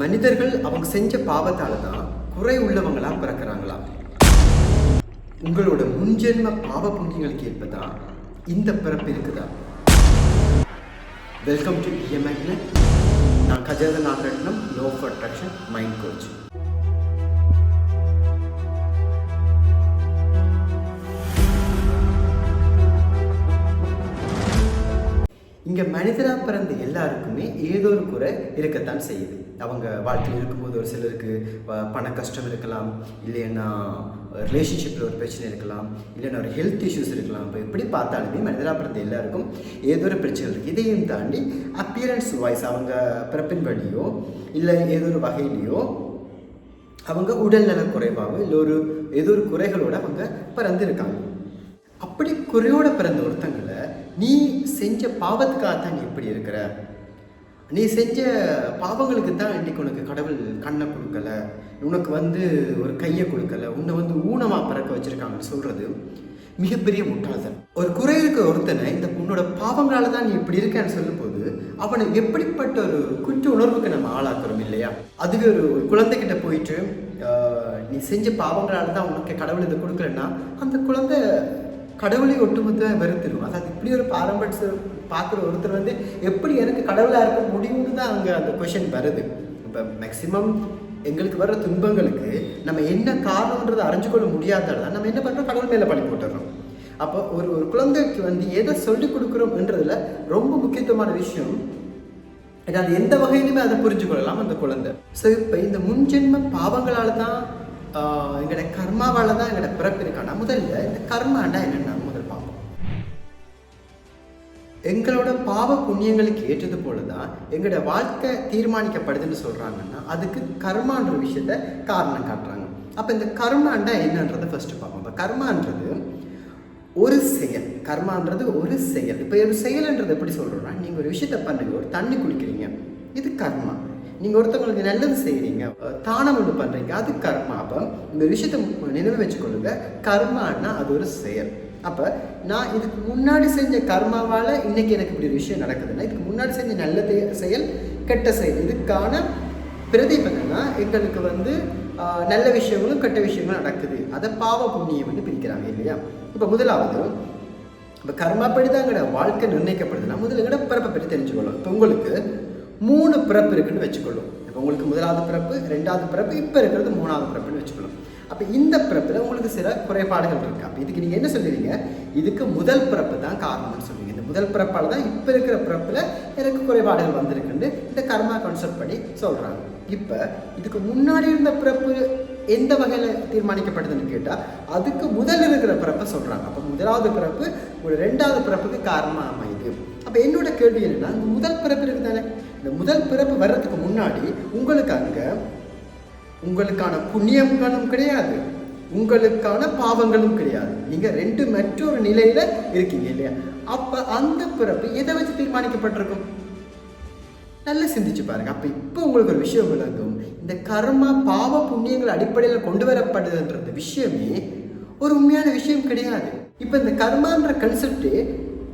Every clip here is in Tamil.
மனிதர்கள் அவங்க செஞ்ச பாவத்தால தான் குறை உள்ளவங்களா பிறக்கிறாங்களா உங்களோட முன்ஜென்ம பாவ புண்ணியங்களுக்கு ஏற்பதான் இந்த பிறப்பு இருக்குதா? வெல்கம் டு இஎம்ஐக்ல நான் Gajendra Nagaratnam law of attraction mind coach இங்கே மனிதராக பிறந்த எல்லாருக்குமே ஏதோ ஒரு குறை இருக்கத்தான் செய்யுது. அவங்க வாழ்க்கையில் இருக்கும்போது ஒரு சிலருக்கு பண கஷ்டம் இருக்கலாம் இல்லைன்னா ரிலேஷன்ஷிப்பில் ஒரு பிரச்சனை இருக்கலாம் இல்லைன்னா ஒரு ஹெல்த் இஷ்யூஸ் இருக்கலாம். இப்போ எப்படி பார்த்தாலுமே மனிதராக பிறந்த எல்லாருக்கும் ஏதோ ஒரு பிரச்சனை இருக்குது இதையும் தாண்டி அப்பியரன்ஸ் வாய்ஸ் அவங்க பிறப்பின் வழியோ இல்லை ஏதோ ஒரு வகையிலையோ அவங்க உடல்நல குறைவாகவோ இல்லை ஒரு ஏதோ ஒரு குறைகளோடு அவங்க பிறந்திருக்காங்க. அப்படி குறையோட பிறந்த ஒருத்தங்களை நீ செஞ்ச பாவத்துக்காக தான் நீ இப்படி இருக்கிற? நீ செஞ்ச பாவங்களுக்கு தான் இன்றைக்கி உனக்கு கடவுள் கண்ணை கொடுக்கல. உனக்கு வந்து ஒரு கையை கொடுக்கல. உன்னை வந்து ஊனமாக பிறக்க வச்சுருக்காங்கன்னு சொல்கிறது மிகப்பெரிய முட்டாள்தனம். ஒரு குறை இருக்க ஒருத்தனை இந்த உன்னோட பாவங்களால தான் நீ இப்படி இருக்கேன்னு சொல்லும்போது அவனை எப்படிப்பட்ட ஒரு குற்ற உணர்வுக்கு நம்ம ஆளாக்குறோம் இல்லையா? அதுவே ஒரு ஒரு குழந்தைகிட்ட போயிட்டு நீ செஞ்ச பாவங்களால தான் உனக்கு கடவுள் இதை கொடுக்கலன்னா அந்த குழந்தை கடவுளை ஒட்டுமொத்த வெறுத்துடும் அதாவது இப்படி ஒரு பாரம்பரிய பார்க்குற ஒருத்தர் வந்து எப்படி எனக்கு கடவுளாக இருக்க முடியும்னு தான் அங்கே அந்த கொஷின் வருது. இப்போ மேக்சிமம் எங்களுக்கு வர்ற துன்பங்களுக்கு நம்ம என்ன காரணன்றதை அறிஞ்சு கொள்ள முடியாதால நம்ம என்ன பண்ணுறோம் கடவுள் மேலே பழி போட்டுறோம். அப்போ ஒரு ஒரு குழந்தைக்கு வந்து எதை சொல்லிக் கொடுக்குறோம்ன்றதுல ரொம்ப முக்கியத்துவமான விஷயம் அது எந்த வகையிலுமே அதை புரிஞ்சு கொள்ளலாம் அந்த குழந்தை. ஸோ இப்போ இந்த முன்ஜென்ம பாவங்களால் தான் எங்களோட கர்மாவால் தான் எங்களோட பிறப்பு இருக்கானா? முதல்ல இந்த கர்மாண்டா என்னென்ன முதல் பார்ப்போம். எங்களோட பாவ புண்ணியங்களுக்கு ஏற்றது போல தான் எங்களோட வாழ்க்கை தீர்மானிக்கப்படுதுன்னு சொல்கிறாங்கன்னா அதுக்கு கர்மான்ற விஷயத்த காரணம் காட்டுறாங்க. அப்போ இந்த கர்மாண்டா என்னன்றதை ஃபர்ஸ்ட் பார்ப்போம். இப்போ கர்மான்றது ஒரு செயல். கர்மான்றது ஒரு செயல். இப்போ ஒரு செயல்ன்றது எப்படி சொல்கிறோம்னா நீங்கள் ஒரு விஷயத்த பண்ணுங்க ஒரு தண்ணி குடிக்கிறீங்க. இது கர்மா. நீங்கள் ஒருத்தவங்களுக்கு நல்லது செய்கிறீங்க தானம் ஒன்று பண்ணுறீங்க அது கர்மா. அப்போ இந்த விஷயத்தை நினைவு வச்சுக்கொள்ளுங்க. கர்மான்னா அது ஒரு செயல். அப்போ நான் இதுக்கு முன்னாடி செஞ்ச கர்மாவால் இன்னைக்கு எனக்கு இப்படி ஒரு விஷயம் நடக்குதுன்னா இதுக்கு முன்னாடி செஞ்ச நல்ல செயல் கெட்ட செயல். இதுக்கான பிரதிபலனா எங்களுக்கு வந்து நல்ல விஷயங்களும் கெட்ட விஷயங்களும் நடக்குது. அதை பாவ புண்ணியம்னு பிரிக்கிறாங்க இல்லையா? இப்போ முதலாவது இப்போ கர்மாப்படி தான் எங்களோட வாழ்க்கை நிர்ணயிக்கப்படுதுன்னா முதல்ல எங்களோட பிறப்பை பற்றி தெரிஞ்சுக்கொள்ளும். இப்போ உங்களுக்கு மூணு பிறப்பு இருக்குன்னு வச்சுக்கொள்ளும். இப்போ உங்களுக்கு முதலாவது பிறப்பு ரெண்டாவது பிறப்பு இப்போ இருக்கிறது மூணாவது பிறப்புன்னு வச்சுக்கொள்ளும். அப்போ இந்த பிறப்பில் உங்களுக்கு சில குறைபாடுகள் இருக்குது அப்போ இதுக்கு நீங்கள் என்ன சொல்லுவீங்க? இதுக்கு முதல் பிறப்பு தான் காரணம்னு சொல்லுவீங்க. இந்த முதல் பிறப்பால் தான் இப்போ இருக்கிற பிறப்பில் எனக்கு குறைபாடுகள் வந்திருக்குன்னு இந்த கர்மா கான்செப்ட் பண்ணி சொல்கிறாங்க இப்போ இதுக்கு முன்னாடி இருந்த பிறப்பு எந்த வகையில் தீர்மானிக்கப்படுதுன்னு கேட்டால் அதுக்கு முதல் இருக்கிற பிறப்பை சொல்கிறாங்க அப்போ முதலாவது பிறப்பு ஒரு ரெண்டாவது பிறப்புக்கு காரணமாக அமையுது. அப்போ என்னோட கேள்வி என்னென்னா இந்த முதல் பிறப்பு இருக்குது தானே இந்த முதல் பிறப்பு வர்றதுக்கு முன்னாடி உங்களுக்கு அங்கே உங்களுக்கான புண்ணியங்களும் கிடையாது. உங்களுக்கான பாவங்களும் கிடையாது. நீங்கள் ரெண்டு மற்றொரு நிலையில் இருக்கீங்க இல்லையா? அப்போ அந்த பிறப்பு எதை வச்சு தீர்மானிக்கப்பட்டிருக்கும்? நல்லா சிந்திச்சு பாருங்க. அப்போ இப்போ உங்களுக்கு ஒரு விஷயம் விளங்கும். இந்த கர்மா பாவ புண்ணியங்கள் அடிப்படையில் கொண்டு வரப்படுதுன்றது விஷயமே ஒரு உண்மையான விஷயம் கிடையாது. இப்போ இந்த கர்மான்ற கன்செப்டே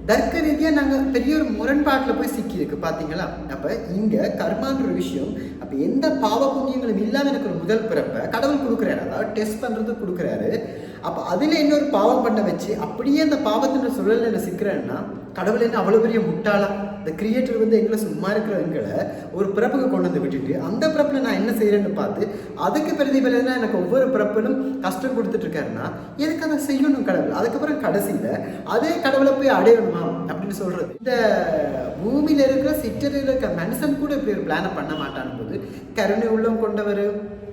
தர்க்க ரீதியாக நாங்கள் பெரிய ஒரு முரண்பாட்டில் போய் சிக்கியிருக்கு பார்த்தீங்களா அப்போ இங்கே கர்மான்ற ஒரு விஷயம் அப்போ எந்த பாவ புண்ணியங்களும் இல்லாமல் எனக்கு ஒரு முதல் பிறப்பை கடவுள் கொடுக்குறாரு அதாவது டெஸ்ட் பண்ணுறது கொடுக்குறாரு. அப்போ அதில் இன்னொரு பாவம் பண்ண வச்சு அப்படியே அந்த பாவத்தின் சூழலில் என்ன சிக்கிறேன்னா கடவுள் என்ன அவ்வளோ பெரிய முட்டாளா? இந்த கிரியேட்டர் வந்து எங்களை சும்மா இருக்கிற எங்களை ஒரு பிறப்புக்கு கொண்டு வந்து விட்டுட்டு அந்த பிறப்பில் நான் என்ன செய்கிறேன்னு பார்த்து அதுக்கு பிரதிபலனா எனக்கு ஒவ்வொரு பிறப்பிலும் கஷ்டம் கொடுத்துட்டு இருக்காருன்னா எதுக்கு அதை செய்யணும் கடவுள். அதுக்கப்புறம் கடைசியில் அதே கடவுளை போய் அடையணுமா அப்படின்னு சொல்கிறது இந்த பூமியில் இருக்கிற சிற்றரில் இருக்க மனுஷன் கூட இப்படி ஒரு பிளானை பண்ண மாட்டான் போது கருணை உள்ளம் கொண்டவர்.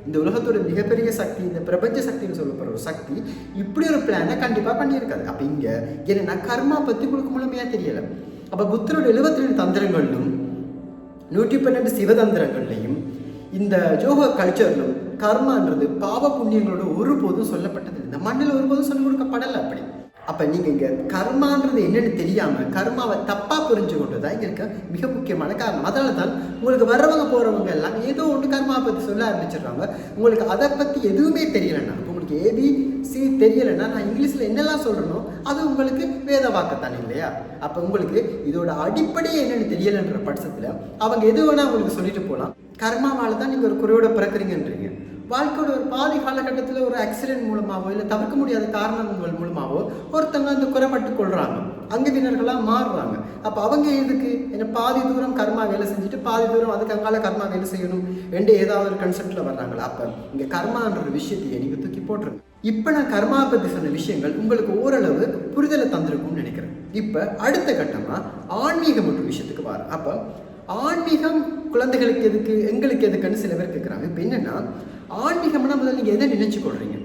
இந்த உலகத்தோட மிகப்பெரிய சக்தி இந்த பிரபஞ்ச சக்தின்னு சொல்லப்படுற ஒரு சக்தி இப்படி ஒரு பிளானை கண்டிப்பாக பண்ணியிருக்காது அப்போ இங்கே என்னென்னா கர்மா பற்றி கொடுக்க முழுமையாக தெரியலை. அப்போ புத்தரோட எழுபத்தி ரெண்டு தந்திரங்களிலும் நூற்றி பன்னெண்டு சிவதந்திரங்கள்லையும் இந்த ஜோக கல்ச்சர்லும் கர்மான்றது பாவ புண்ணியங்களோட ஒருபோதும் சொல்லப்பட்டது இந்த மண்ணில் ஒருபோதும் சொல்லிக் கொடுக்கப்படலை அப்படி. அப்ப நீங்க இங்க கர்மான்றது என்னன்னு தெரியாம கர்மாவை தப்பா புரிஞ்சு கொண்டுதான் இங்கே இருக்க மிக முக்கியமான காரணம். அதனால தான் உங்களுக்கு வர்றவங்க போறவங்க எல்லாம் ஏதோ ஒன்று கர்மாவை பத்தி சொல்ல ஆரம்பிச்சிடுறாங்க. உங்களுக்கு அதை பத்தி எதுவுமே தெரியலைன்னா ஏபிசி ஏபி சி தெரியலைன்னா நான் இங்கிலீஷ்ல என்னெல்லாம் சொல்றேனோ அது உங்களுக்கு வேத வாக்கத்தான் இல்லையா? அப்போ உங்களுக்கு இதோட அடிப்படையே என்னென்னு தெரியலைன்ற பட்சத்துல அவங்க எது வேணா உங்களுக்கு சொல்லிட்டு போகலாம் கர்மாவால் தான் நீங்க ஒரு குறையோட பிறக்குறீங்கன்றீங்க. வாழ்க்கையோட ஒரு பாதி காலகட்டத்தில் ஒரு ஆக்சிடென்ட் மூலமாவோ இல்லை தவிர்க்க முடியாத காரணங்கள் மூலமாவோ ஒருத்தவங்க அந்த குறைபட்டு கொள்றாங்க. அங்கவினர்களாக மாறுறாங்க. அப்போ அவங்க எதுக்கு? என்ன பாதி தூரம் கர்மா வேலை செஞ்சுட்டு பாதி தூரம் அதுக்கு அங்கால கர்மா வேலை செய்யணும். ரெண்டு ஏதாவது ஒரு கன்செப்டில் வர்றாங்களா? அப்போ இங்கே கர்மான்ற ஒரு விஷயத்தையே நீங்கள் தூக்கி போட்டுருங்க. இப்போ நான் கர்மா பற்றி சொன்ன விஷயங்கள் உங்களுக்கு ஓரளவு புரிதலை தந்திருக்கும்னு நினைக்கிறேன். இப்போ அடுத்த கட்டமாக ஆன்மீகம் ஒரு விஷயத்துக்கு வர. அப்போ ஆன்மீகம் குழந்தைகளுக்கு எதுக்கு எங்களுக்கு எதுக்குன்னு சில பேர் கேட்குறாங்க இப்போ என்னன்னா ஆன்மீகம்னா முதல்ல நீங்கள் எதை நினைச்சு கொள்றீங்க?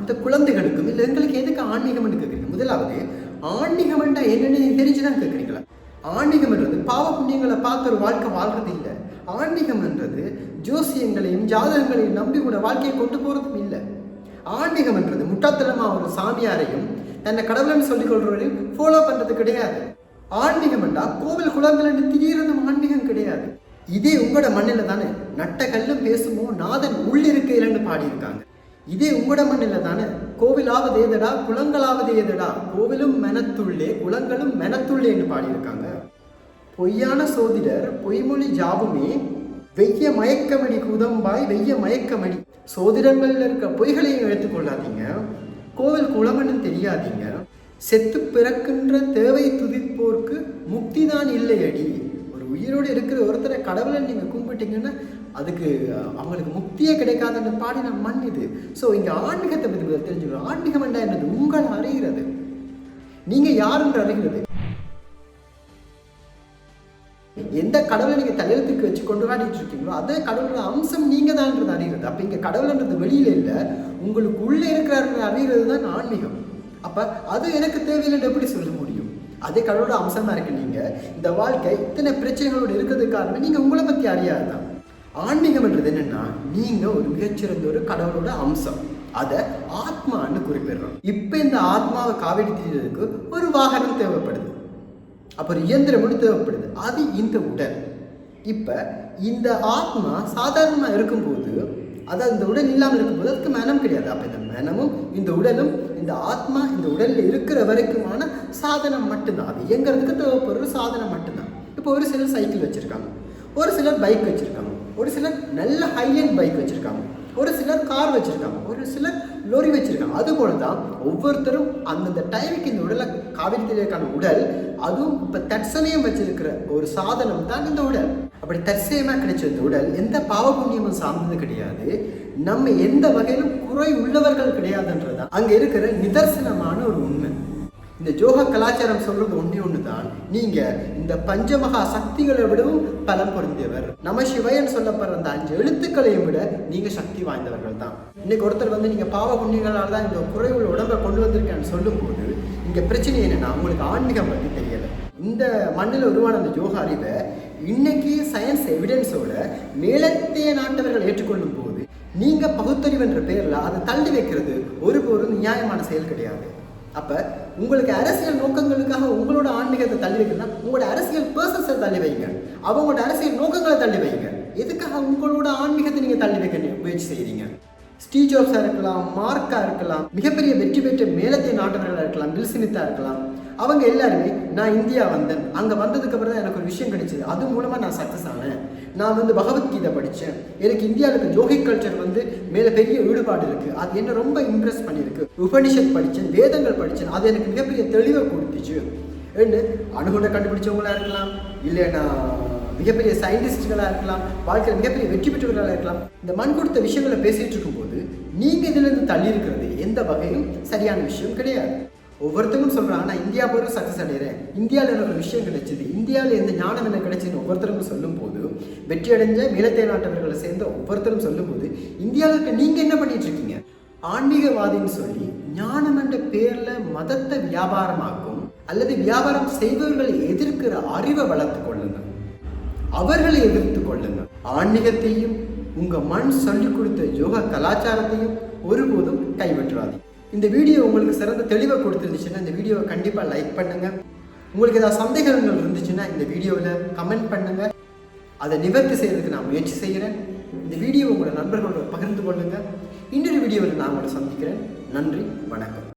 இந்த குழந்தைகளுக்கும் இல்லை எங்களுக்கு எதுக்கு ஆன்மீகம்னு கேட்குறீங்க? முதலாவது ஆன்மீகம்ன்றா என்னன்னு தெரிஞ்சுதான் கேட்குறீங்களா? ஆன்மீகம்ன்றது பாவ புண்ணியங்களை பார்த்து ஒரு வாழ்க்கை வாழ்றது இல்லை. ஆன்மீகம்ன்றது ஜோசியங்களையும் ஜாதகங்களையும் நம்பி கூட வாழ்க்கையை கொண்டு போறதும் இல்லை. ஆன்மீகம்ன்றது முட்டாத்தனமாக ஒரு சாமியாரையும் தன்னை கடவுள்னு சொல்லிக் கொள்றவரையும் ஃபாலோ பண்றது கிடையாது. ஆன்மீகம்ன்றா கோவில் குளங்கள் திடீர்னு ஆன்மீகம் கிடையாது. இதே உங்களோட மண்ணில் தானே நட்ட கல்லும் பேசுமோ நாதன் உள்ளிருக்கையிலன்னு பாடியிருக்காங்க. இதே உங்களிடம் இல்லை தானே கோவிலாவது ஏதடா குளங்களாவது ஏதடா கோவிலும் மெனத்துள்ளே குளங்களும் மெனத்துள்ளேன்னு பாடியிருக்காங்க. பொய்யான சோதிடர் பொய்மொழி ஜாபுமே வெய்ய மயக்கமணி குதம்பாய் வெய்ய மயக்கமணி. சோதிடங்கள்ல இருக்க பொய்களையும் எடுத்துக்கொள்ளாதீங்க கோவில் குளம்னு தெரியாதீங்க. செத்து பிறக்கின்ற தேவை துதிப்போர்க்கு முக்தி தான் இல்லையடி. ஒரு உயிரோடு இருக்கிற ஒருத்தரை கடவுளை நீங்கள் கும்பிட்டீங்கன்னா அதுக்கு அவங்களுக்கு முக்தியே கிடைக்காத அந்த பாடின மண் இது. ஸோ இங்கே ஆன்மீகத்தை பற்றி தெரிஞ்சுக்கணும். ஆன்மீகம் என்ன என்றது உங்களை அறிகிறது. நீங்க என்று அறிகிறது. எந்த கடவுளை நீங்கள் தலையெழுத்துக்கு வச்சு கொண்டாடிட்டு இருக்கீங்களோ அதே கடவுளோட அம்சம் நீங்கள் தான்ன்றது அறிகிறது. அப்போ இங்க கடவுள்ன்றது வெளியில இல்லை. உங்களுக்கு உள்ளே இருக்கிறாருன்னு அறிகிறது தான் ஆன்மீகம். அப்ப அது எனக்கு தேவையில்லைன்னு எப்படி சொல்ல முடியும்? அதே கடவுளோட அம்சமா இருக்கு நீங்க இந்த வாழ்க்கை இத்தனை பிரச்சனைகளோடு இருக்கிறதுக்கு காரணம் நீங்கள் உங்களை பற்றி அறியாது தான் ஆன்மீகம்ன்றது என்னன்னா நீங்க ஒரு மிகச்சிறந்த ஒரு கடவுளோட அம்சம். அதை ஆத்மான்னு குறிப்பிடுறோம். இப்ப இந்த ஆத்மாவை காவடி தீர்றதுக்கு ஒரு வாகனம் தேவைப்படுது. அப்புறம் இயந்திரம் தேவைப்படுது. அது இந்த உடல். இப்போ இந்த ஆத்மா சாதாரணமாக இருக்கும்போது அதாவது இந்த உடல் இல்லாமல் இருக்கும்போது அதுக்கு மனம் கிடையாது. அப்போ இந்த மனமும் இந்த உடலும் இந்த ஆத்மா இந்த உடலில் இருக்கிற வரைக்குமான சாதனம் மட்டும்தான். அது இயங்குறதுக்கு தேவைப்படுற ஒரு சாதனம் மட்டும்தான். இப்போ ஒரு சிலர் சைக்கிள் வச்சுருக்காங்க. ஒரு சிலர் பைக் வச்சுருக்காங்க. ஒரு சிலர் நல்ல ஹைலைன் பைக் வச்சுருக்காங்க. ஒரு சிலர் கார் வச்சுருக்காங்க. ஒரு சிலர் லோரி வச்சுருக்காங்க. அதுபோல தான் ஒவ்வொருத்தரும் அந்தந்த டைமுக்கு இந்த உடலை காவிரி தெரியக்கான உடல் அதுவும் இப்போ தற்சமயம் வச்சிருக்கிற ஒரு சாதனம் தான் இந்த உடல். அப்படி தற்சயமாக கிடைச்ச இந்த உடல் எந்த பாவபுண்ணியமும் சார்ந்தது கிடையாது. நம்ம எந்த வகையிலும் குறை உள்ளவர்கள் கிடையாதுன்றதுதான். அங்கே இருக்கிற நிதர்சனமான ஒரு உண்மை. இந்த ஜோக கலாச்சாரம் சொல்றது ஒன்றே ஒன்று தான் நீங்க இந்த பஞ்சமகா சக்திகளை விடவும் பலம் பொருந்தியவர். நம்ம சிவயன் சொல்லப்படுற அந்த அஞ்சு எழுத்துக்களையும் விட நீங்க சக்தி வாய்ந்தவர்கள் தான். இன்னைக்கு ஒருத்தர் வந்து நீங்க பாவ புண்ணியங்களால் தான் இந்த குறைவுள்ள உடம்பை கொண்டு வந்திருக்கேன்னு சொல்லும்போது இங்க பிரச்சனை என்னன்னா உங்களுக்கு ஆன்மீகம் பத்தி தெரியல. இந்த மண்ணில் உருவான அந்த யோகா அறிவை இன்னைக்கு சயின்ஸ் எவிடன்ஸோட மேலத்தைய நாட்டவர்கள் ஏற்றுக்கொள்ளும் போது நீங்க பகுத்தறிவு என்ற பெயரில் அதை தள்ளி வைக்கிறது ஒருபோதும் நியாயமான செயல் கிடையாது. அப்ப உங்களுக்கு அரசியல் நோக்கங்களுக்காக உங்களோட ஆன்மீகத்தை தள்ளி வைக்கணும்னா உங்களோட அரசியல் பர்சன்ஸை தள்ளி வைங்க. அவங்களோட அரசியல் நோக்கங்களை தள்ளி வைங்க. எதுக்காக உங்களோட ஆன்மீகத்தை நீங்கள் தள்ளி வைக்க முயற்சி செய்கிறீங்க ஸ்டீவ் ஜாப்ஸா இருக்கலாம் மார்க்காக இருக்கலாம் மிகப்பெரிய வெற்றி பெற்ற மேலத்திய நாட்டவர்களா இருக்கலாம் பில் இருக்கலாம். அவங்க எல்லாருமே நான் இந்தியா வந்தேன். அங்கே வந்ததுக்கு அப்புறம் தான் எனக்கு ஒரு விஷயம் கிடைச்சது. அது மூலமாக நான் சக்ஸஸ் ஆனேன். நான் வந்து பகவத்கீதை படித்தேன் எனக்கு இந்தியாவில் இருக்க ஜோகி கல்ச்சர் வந்து மேலே பெரிய ஈடுபாடு இருக்குது அது என்ன ரொம்ப இம்ப்ரெஸ் பண்ணியிருக்கு. உபனிஷத் படித்தேன் வேதங்கள் படித்தேன் அது எனக்கு மிகப்பெரிய தெளிவை கொடுத்துச்சு. என்ன அணுகுண்டை கண்டுபிடிச்சவங்களா இருக்கலாம். இல்லைன்னா மிகப்பெரிய சயின்டிஸ்ட்களாக இருக்கலாம் வாழ்க்கையில் மிகப்பெரிய வெற்றி பெற்றவர்களாக இருக்கலாம். இந்த மண் கொடுத்த விஷயங்களை பேசிகிட்டு இருக்கும்போது நீங்கள் இதிலிருந்து தள்ளி இருக்கிறது எந்த வகையும் சரியான விஷயம் கிடையாது. ஒவ்வொருத்தரும் சொல்கிறாங்க நான் இந்தியா போய் சக்ஸஸ் அடைகிறேன் இந்தியாவில் எனக்கு ஒரு விஷயம் கிடைச்சிது. இந்தியாவில் எந்த ஞானம் எனக்கு கிடைச்சதுன்னு ஒவ்வொருத்தரும் சொல்லும்போது வெற்றி அடைஞ்ச மீளத்தை நாட்டவர்களை சேர்ந்த ஒவ்வொருத்தரும் சொல்லும்போது இந்தியாவில் இருக்க நீங்கள் என்ன பண்ணிட்டு இருக்கீங்க? ஆன்மீகவாதின்னு சொல்லி ஞானம் என்ற பேரில் மதத்தை வியாபாரமாக்கும் அல்லது வியாபாரம் செய்பவர்களை எதிர்க்கிற அறிவை வளர்த்துக்கொள்ள அவர்களை எதிர்த்து கொள்ளுங்கள். ஆன்மீகத்தையும் உங்க மண் சொல்லிக் கொடுத்த யோக கலாச்சாரத்தையும் ஒருபோதும் கைவிட்டுறாதீங்க. இந்த வீடியோ உங்களுக்கு சிறந்த தெளிவை கொடுத்துருந்துச்சுன்னா இந்த வீடியோவை கண்டிப்பாக லைக் பண்ணுங்க. உங்களுக்கு ஏதாவது சந்தேகங்கள் இருந்துச்சுன்னா இந்த வீடியோவில் கமெண்ட் பண்ணுங்க. அதை நிவர்த்தி செய்யறதுக்கு நான் முயற்சி செய்கிறேன் இந்த வீடியோ உங்களோட நண்பர்களோட பகிர்ந்து கொள்ளுங்க. இன்னொரு வீடியோவில் நான் உங்களை சந்திக்கிறேன். நன்றி வணக்கம்.